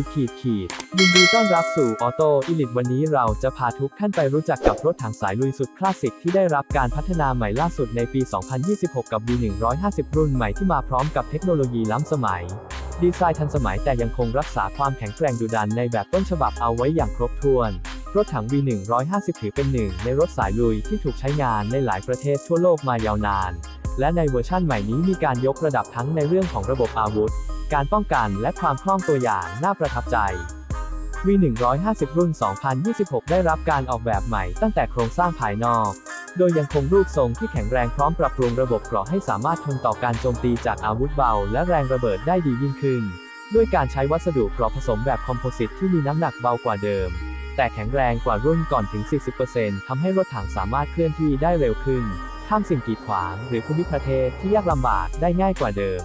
ขีดขีดขีดยินดีต้อนรับสู่ออโต้อิลิทวันนี้เราจะพาทุกท่านไปรู้จักกับรถถังสายลุยสุดคลาสสิกที่ได้รับการพัฒนาใหม่ล่าสุดในปี 2026 กับ V150 รุ่นใหม่ที่มาพร้อมกับเทคโนโลยีล้ำสมัย ดีไซน์ทันสมัยแต่ยังคงรักษาความแข็งแกร่งดุดันในแบบต้นฉบับเอาไว้อย่างครบถ้วน รถถัง V150 ถือเป็นหนึ่งในรถสายลุยที่ถูกใช้งานในหลายประเทศทั่วโลกมายาวนาน และในเวอร์ชั่นใหม่นี้มีการยกระดับทั้งในเรื่องของระบบอาวุธ การป้องกันและความคล่องตัวอย่างน่าประทับใจ V150 รุ่น 2026 ได้รับการออกแบบใหม่ตั้งแต่โครงสร้างภายนอก โดยยังคงรูปทรงที่แข็งแรงพร้อมปรับปรุงระบบเกราะให้สามารถทนต่อการโจมตีจากอาวุธเบา และแรงระเบิดได้ดียิ่งขึ้น ด้วยการใช้วัสดุเกราะผสมแบบคอมโพสิตที่มีน้ำหนักเบากว่าเดิม แต่แข็งแรงกว่ารุ่นก่อนถึง 40%ทำให้รถถังสามารถเคลื่อนที่ได้เร็วขึ้น ข้ามสิ่งกีดขวาง หรือภูมิประเทศที่ยากลำบากได้ง่ายกว่าเดิม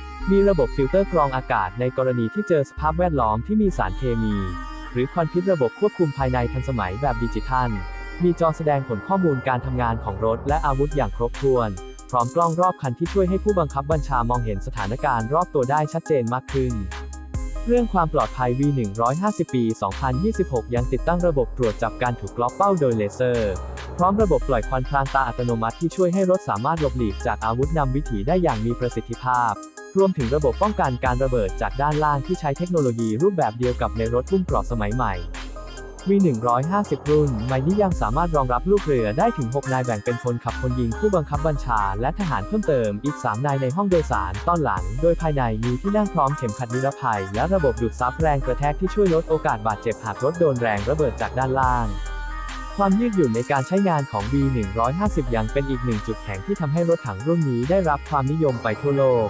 มีระบบฟิลเตอร์กรองอากาศในกรณีที่เจอสภาพแวดล้อมที่มีสารเคมี หรือควันพิษระบบควบคุมภายในทันสมัยแบบดิจิทัล มีจอแสดงผลข้อมูลการทำงานของรถและอาวุธอย่างครบถ้วน พร้อมกล้องรอบคันที่ช่วยให้ผู้บังคับบัญชามองเห็นสถานการณ์รอบตัวได้ชัดเจนมากขึ้น เรื่องความปลอดภัย V150 ปี 2026 ยังติดตั้งระบบตรวจจับการถูกล็อกเป้าโดยเลเซอร์พร้อมระบบปล่อยควันพรางตาอัตโนมัติที่ช่วยให้รถสามารถหลบหลีกจากอาวุธนำวิถีได้อย่างมีประสิทธิภาพ รวมถึงระบบป้องกันการระเบิดจากด้านล่างที่ใช้เทคโนโลยีรูปแบบเดียวกับในรถหุ้มเกราะสมัยใหม่ V150 รุ่นใหม่นี้ยังสามารถรองรับลูกเรือได้ถึง 6 นายแบ่งเป็นคนขับคนยิงผู้บังคับบัญชา และทหารเพิ่มเติมอีก 3 นายในห้องโดยสารต้อนหลัง โดยภายในมีที่นั่งพร้อมเข็มขัดนิรภัย และระบบดูดซับแรงกระแทกที่ช่วยลดโอกาสบาดเจ็บหากรถโดนแรงระเบิดจากด้านล่างความยืดหยุ่นในการใช้งานของ V150 ยังเป็นอีกหนึ่งจุดแข็งที่ทำให้รถถังรุ่นนี้ได้รับความนิยมไปทั่วโลก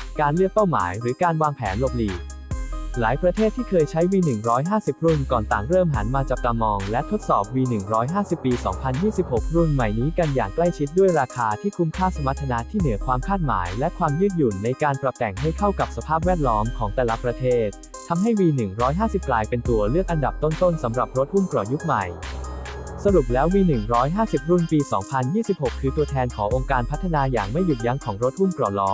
การเลือกเป้าหมายหรือการวางแผนหลบหลีก หลายประเทศที่เคยใช้ V150 รุ่นก่อนต่างเริ่มหันมาจับตามอง และทดสอบ V150 ปี 2026 รุ่นใหม่นี้กันอย่างใกล้ชิดด้วยราคาที่คุ้มค่าสมรรถนะที่เหนือความคาดหมาย และความยืดหยุ่นในการปรับแต่งให้เข้ากับสภาพแวดล้อมของแต่ละประเทศทำให้ V150 กลายเป็นตัวเลือกอันดับต้นๆสำหรับรถหุ้มเกราะยุคใหม่สรุปแล้ว V150 รุ่นปี 2026 คือตัวแทนขององค์การพัฒนาอย่างไม่หยุดยั้งของรถหุ้มเกราะล้อ